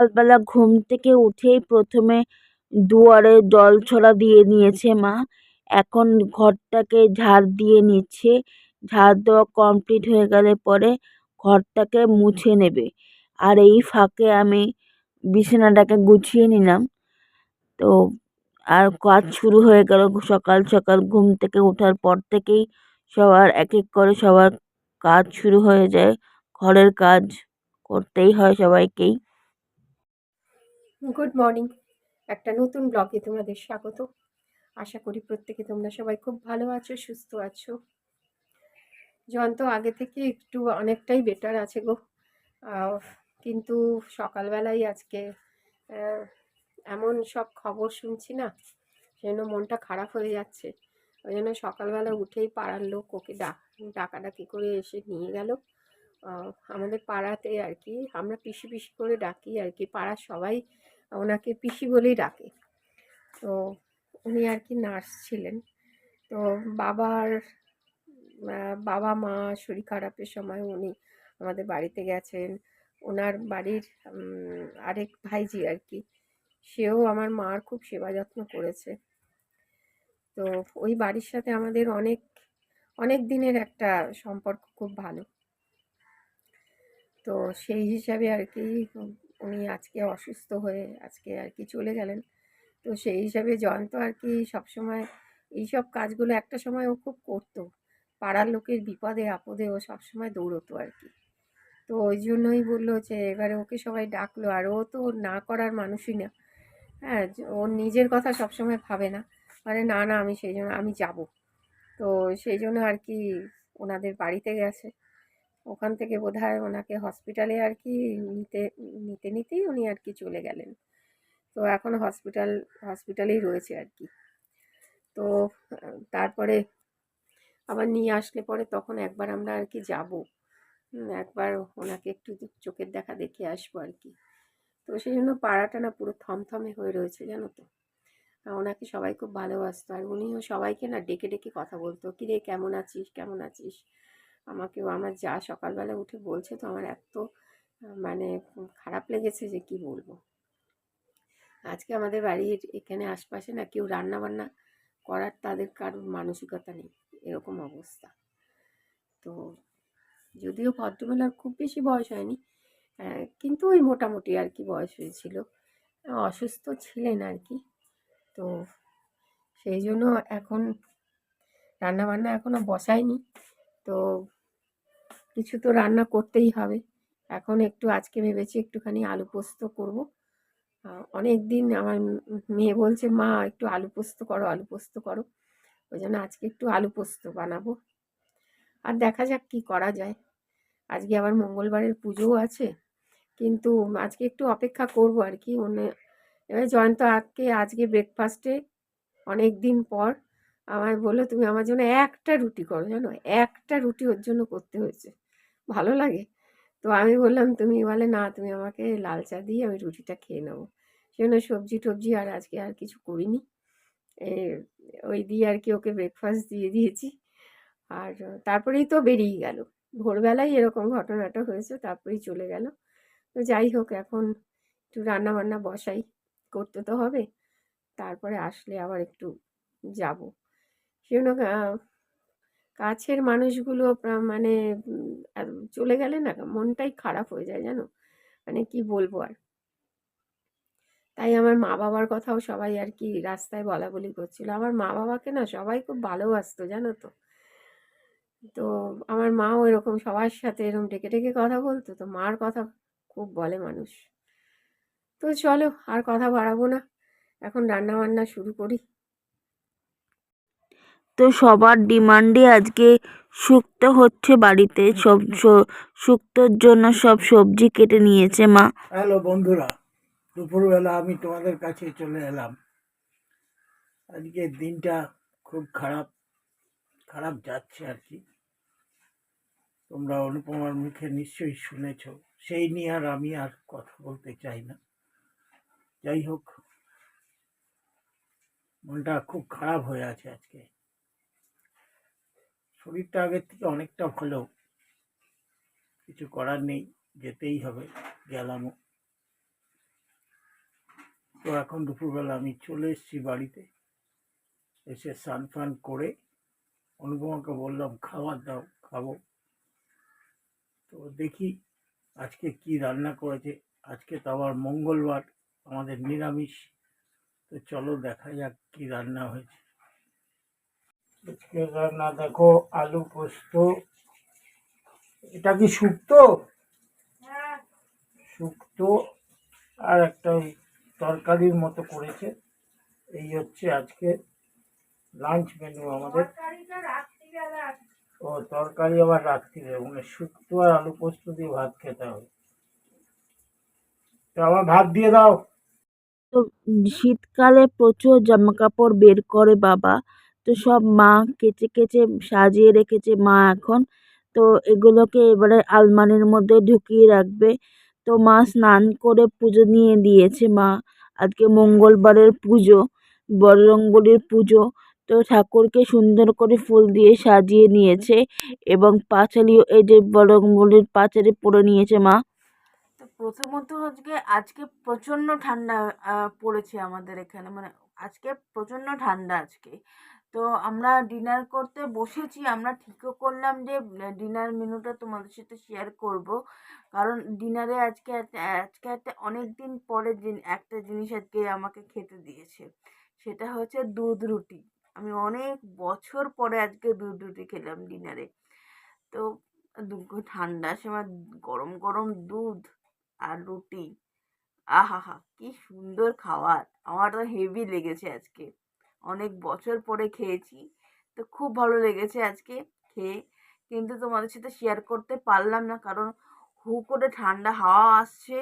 সকালবেলা ঘুম থেকে উঠেই প্রথমে দুয়ারে জল ছড়া দিয়ে নিয়েছে মা। এখন ঘরটাকে ঝাড় দিয়ে নিচ্ছে। ঝাড় দেওয়া কমপ্লিট হয়ে গেলে পরে ঘরটাকে মুছে নেবে। আর এই ফাঁকে আমি বিছানাটাকে গুছিয়ে নিলাম। তো আর কাজ শুরু হয়ে গেল সকাল সকাল ঘুম থেকে ওঠার পর থেকেই সবার এক এক করে সবার কাজ শুরু হয়ে যায়। ঘরের কাজ করতেই হয় সবাইকেই। গুড মর্নিং একটা নতুন ব্লগে তোমাদের স্বাগত। আশা করি প্রত্যেকে তোমরা সবাই খুব ভালো আছো, সুস্থ আছো। জয়ন্ত আগে থেকে একটু অনেকটাই বেটার আছে গো। কিন্তু সকালবেলায় আজকে এমন সব খবর শুনছি না সেজন্য মনটা খারাপ হয়ে যাচ্ছে। ওই জন্য সকালবেলা উঠেই পাড়ার লোক ওকে ডাক ডাকাডাকি করে এসে নিয়ে গেল। আমাদের পাড়াতে আর কি, আমরা পিসি পিসি করে ডাকি আর কি, পাড়ার সবাই ওনাকে পিসি বলেই ডাকে। তো উনি আর কি নার্স ছিলেন। তো বাবার বাবা, মা শরীর খারাপের সময় উনি আমাদের বাড়িতে গেছেন। ওনার বাড়ির আরেক ভাইজি আর কি, সেও আমার মার খুব সেবা যত্ন করেছে। তো ওই বাড়ির সাথে আমাদের অনেক অনেক দিনের একটা সম্পর্ক খুব ভালো। তো সেই হিসাবে আর কি উনি আজকে অসুস্থ হয়ে আজকে আর কি চলে গেলেন। তো সেই হিসাবে জয়ন্ত আর কি সবসময় এইসব কাজগুলো একটা সময় ও খুব করতো। পাড়ার লোকের বিপদে, আপদে ও সবসময় দৌড়তো আর কি তো ওই জন্যই বলল যে এবারে ওকে সবাই ডাকলো। আর ও তো না করার মানুষই না। হ্যাঁ ওর নিজের কথা সবসময় ভাবে না। মানে না না, আমি সেই জন্য, আমি যাব। তো সেই জন্য আর কি ওনাদের বাড়িতে গেছে। ওখান থেকে বোধহয় ওনাকে হসপিটালে আর কি নিতে নিতে, নিতেই উনি আর কি চলে গেলেন। তো এখন হসপিটাল হসপিটালেই রয়েছে আর কি। তো, তারপরে আবার নিয়ে আসলে পরে তখন একবার আমরা আর কি যাব। একবার ওনাকে একটু চোখের দেখা দেখে আসব আর কি। তো সেই জন্য পাড়াটা না পুরো থমথমে হয়ে রয়েছে, জানো তো। ওনাকে সবাই খুব ভালোবাসতো। আর উনিও সবাইকে না ডেকে ডেকে কথা বলতো, কিরে, কেমন আছিস? কেমন আছিস? আমাকেও আমার যা সকালবেলা উঠে বলছে তো আমার এত মানে খারাপ লেগেছে যে কি বলব। আজকে আমাদের বাড়ির এখানে আশপাশে না কেউ রান্না বান্না করার তাদের কারোর মানসিকতা নেই এরকম অবস্থা। তো যদিও ভদ্রমেলার খুব বেশি বয়স হয়নি আহ, কিন্তু ওই মোটামুটি আর কি বয়স হয়েছিল। অসুস্থ ছিলেন আর কি তো সেই জন্য এখন রান্নাবান্না এখনও বসায়নি। তো কিছু তো রান্না করতেই হবে। এখন একটু আজকে ভেবেছি একটুখানি আলু পোস্ত করব। অনেক দিন আমার মেয়ে বলছে, মা, একটু আলু পোস্ত করো, আলু পোস্ত করো। ওই জন্য আজকে একটু আলু পোস্ত বানাবো। আর দেখা যাক কি করা যায়। আজকে আবার মঙ্গলবারের পুজোও আছে, কিন্তু আজকে একটু অপেক্ষা করব আর কি। অন্য, এবার জয়ন্ত আজকে আজকে ব্রেকফাস্টে অনেক দিন পর আমায় বলল, তুমি আমার জন্য একটা রুটি করো, জানো? একটা রুটি ওর জন্য করতে হয়েছে। ভালো লাগে। তো আমি বললাম, তুমি বলে না, তুমি আমাকে লাল চা দিয়ে আমি রুটিটা খেয়ে নেব। সেজন্য সবজি টবজি আর আজকে আর কিছু করিনি। ওই দিয়ে আর কি ওকে ব্রেকফাস্ট দিয়ে দিয়েছি। আর তারপরেই তো বেরিয়ে গেল। ভোরবেলায় এরকম ঘটনাটা হয়েছে, তারপরেই চলে গেল। তো যাই হোক, এখন একটু রান্না বান্না বসাই, করতে তো হবে। তারপরে আসলে আবার একটু যাব। সেজন্য কাছের মানুষগুলো মানে চলে গেলে না মনটাই খারাপ হয়ে যায় জানো? মানে কি বলব আর? তাই আমার মা বাবার কথাও সবাই আর কি রাস্তায় বলা বলি করছিল। আমার মা বাবাকে না সবাই খুব ভালোবাসতো, জানো তো? তো আমার মাও এরকম সবার সাথে এরকম ডেকে ডেকে কথা বলতো। তো মার কথা খুব বলে মানুষ। তো চলো আর কথা বাড়াবো না। এখন রান্না বান্না শুরু করি। তো সবার ডিমান্ডে আজকে শুক্তো হচ্ছে বাড়িতে। সব শুক্তোর জন্য সব সবজি কেটে নিয়েছে মা। হ্যালো বন্ধুরা, দুপুরবেলা আমি তোমাদের কাছে চলে এলাম। আজকের দিনটা খুব খারাপ খারাপ যাচ্ছে আর কি। তোমরা অনুপমার মুখে নিশ্চয়ই শুনেছ, সেই নিয়ে আর আমি আর কথা বলতে চাই না। যাই হোক, মনটা খুব খারাপ হয়ে আছে আজকে। শরীরটা আগের থেকে অনেকটা ভালো। কিছু করার নেই, যেতেই হবে, গেলামও। তো এখন দুপুরবেলা আমি চলে এসেছি বাড়িতে। এসে স্নান ফান করে অনুপমাকে বললাম খাবার দাও, খাব। তো দেখি আজকে কি রান্না করেছে। আজকে তো আবার মঙ্গলবার, আমাদের নিরামিষ। তো চলো দেখা যাক কি রান্না হয়েছে। আজকে রান্না দেখো আলু পোস্ত। এটা কি শুক্তো? শুক্তো আর একটা ওই তরকারির মতো করেছে। এই হচ্ছে আজকে লাঞ্চ মেনু আমাদের। ও তরকারি আবার রাত্রিরে মানে শুক্তো আর আলু পোস্ত দিয়ে ভাত খেতে হবে। তো আমার ভাত দিয়ে দাও। তো শীতকালে প্রচুর জামা কাপড় বের করে বাবা। তো সব মা কেচে কেচে সাজিয়ে রেখেছে মা এখন। তো এগুলোকে এবারে আলমারির মধ্যে ঢুকিয়ে রাখবে। তো মা স্নান করে পুজো নিয়ে দিয়েছে মা। আজকে মঙ্গলবারের পুজো, বজরংবলির পুজো। তো ঠাকুরকে সুন্দর করে ফুল দিয়ে সাজিয়ে নিয়েছে এবং পাঁচালিও এই যে বজরংবলির পাঁচালি পরে নিয়েছে মা। তো প্রথমত আজকে আজকে প্রচণ্ড ঠান্ডা পড়েছে আমাদের এখানে। মানে আজকে প্রচণ্ড ঠান্ডা আজকে। তো আমরা ডিনার করতে বসেছি। আমরা ঠিকও করলাম যে ডিনার মেনুটা তোমাদের সাথে শেয়ার করব। কারণ ডিনারে আজকে আজকে একটা অনেক দিন পরে একটা জিনিস আজকে আমাকে খেতে দিয়েছে। সেটা হচ্ছে দুধ রুটি। আমি অনেক বছর পরে আজকে দুধ রুটি খেলাম ডিনারে তো ঠান্ডার সময়, গরম গরম দুধ আর রুটি। আহা হা কি সুন্দর খাবার। আমার তো হেভি লেগেছে আজকে। অনেক বছর পরে খেয়েছি। তো খুব ভালো লেগেছে আজকে খেয়ে। কিন্তু তোমাদের সাথে শেয়ার করতে পারলাম না কারণ হু করে ঠান্ডা হাওয়া আসছে।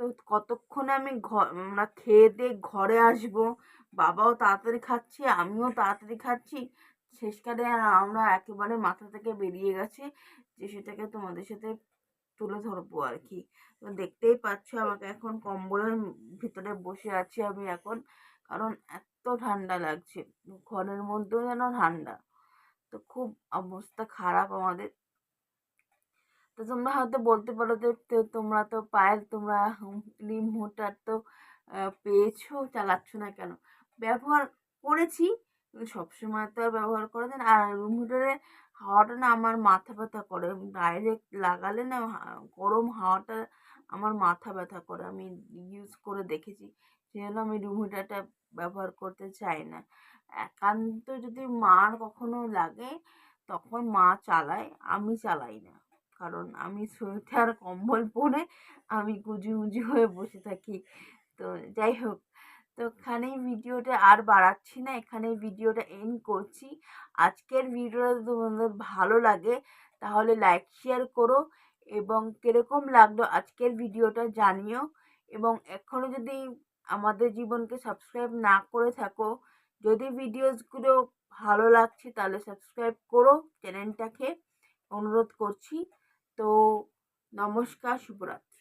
তো কতক্ষণে আমি ঘর আমরা খেয়ে দিয়ে ঘরে আসব? বাবাও তাড়াতাড়ি খাচ্ছে, আমিও তাড়াতাড়ি খাচ্ছি। শেষকালে আমরা একেবারে মাথা থেকে বেরিয়ে গেছে যে সেটাকে তোমাদের সাথে তুলে ধরবো আর কি। দেখতেই পাচ্ছ আমাকে এখন কম্বলের ভিতরে বসে আছি আমি এখন। কারণ এত ঠান্ডা লাগছে, ঘরের মধ্যেও যেন ঠান্ডা। তো খুব অবস্থা খারাপ আমাদের। তো তোমরা হয়তো বলতে পারো যে তোমরা তো পায়েল, তোমরা রিম মোটার তো পেয়েছ, চালাচ্ছ না কেন? ব্যবহার করেছি সবসময় তো আর ব্যবহার করে দেন আর রুম হিটারের হাওয়াটা না আমার মাথা ব্যথা করে। ডাইরেক্ট লাগালে না গরম হাওয়াটা আমার মাথা ব্যথা করে। আমি ইউজ করে দেখেছি। সেই জন্য আমি রুম হিটারটা ব্যবহার করতে চাই না। একান্ত যদি মার কখনো লাগে, তখন মা চালায়, আমি চালাই না। কারণ আমি সোয়েটার কম্বল পরে আমি গুজি মুজি হয়ে বসে থাকি। তো যাই হোক তো এখানেই ভিডিওটা আর বাড়াচ্ছি না এখানে ভিডিওটা এন্ড করছি। আজকের ভিডিওটা তোমাদের ভালো লাগে, তাহলে লাইক শেয়ার করো এবং কীরকম লাগল আজকের ভিডিওটা জানিও এবং এখনও যদি আমাদের জীবনকে সাবস্ক্রাইব না করে থাকো, যদি ভিডিওসগুলো ভালো লাগছে তাহলে সাবস্ক্রাইব করো চ্যানেলটাকে অনুরোধ করছি। তো নমস্কার, শুভরাত্রি।